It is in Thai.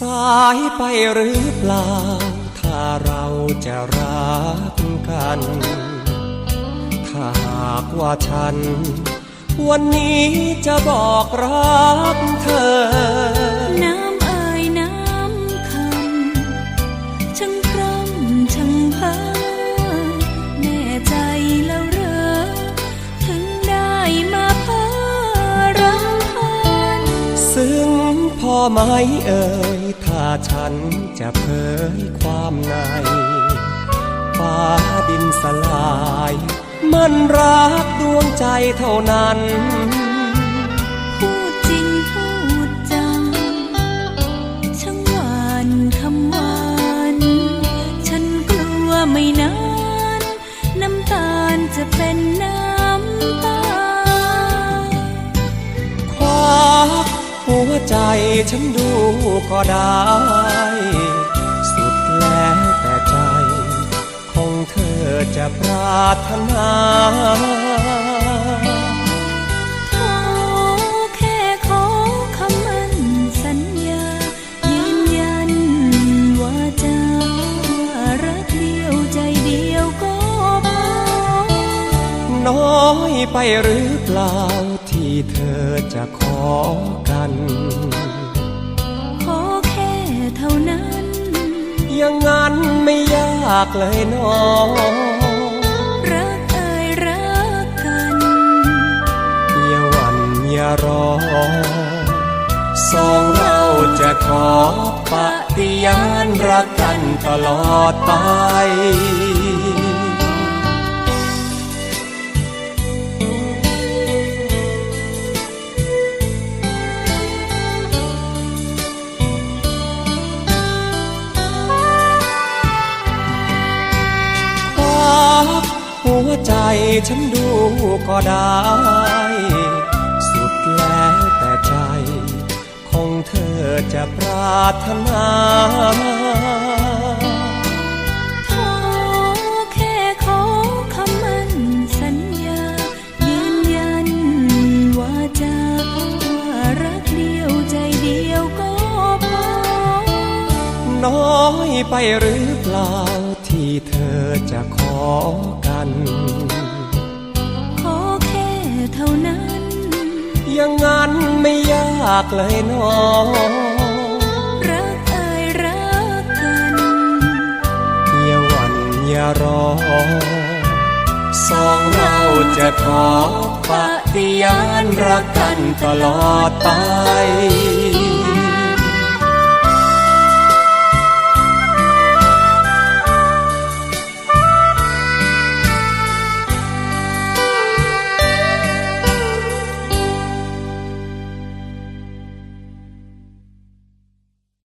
สายไปหรือเปล่า ถ้าเราจะรักกัน ถ้าหากว่าฉัน วันนี้จะบอกรักเธอ ไหมเอ่ยถ้าฉันจะเผยความในฟ้าดินสลาย มันรักดวงใจเท่านั้น พูดจริงพูดจัง ช่างหวานคำหวาน ฉันกลัวไม่นาน น้ำตาลจะเป็นน้ำ ฉันดูก็ได้ สุดแล้วแต่ใจคงเธอจะปรารถนา น้อยไปหรือเปล่าที่เธอจะขอกัน ขอแค่เท่านั้น อย่างนั้นไม่ยากเลยน้องรักเอ่ยรักกันอย่าหวันอย่ารอสองเราจะขอปฏิญาณรักกันตลอดไป วใจฉันดูก็ได้ สุดแล้วแต่ใจคงเธอจะปรารถนาขอแค่ขอคำมั่นสัญญายืนยันว่าจะว่ารักเดียวใจเดียวก็พอน้อยไปหรือเปล่า ที่เธอจะขอกัน ขอแค่เท่านั้น อย่างนั้นไม่ยากเลยน้องรักเอ่ยรักกันอย่าหวันอย่ารอ สองเราจะขอปฏิญาณรักกันตลอดไป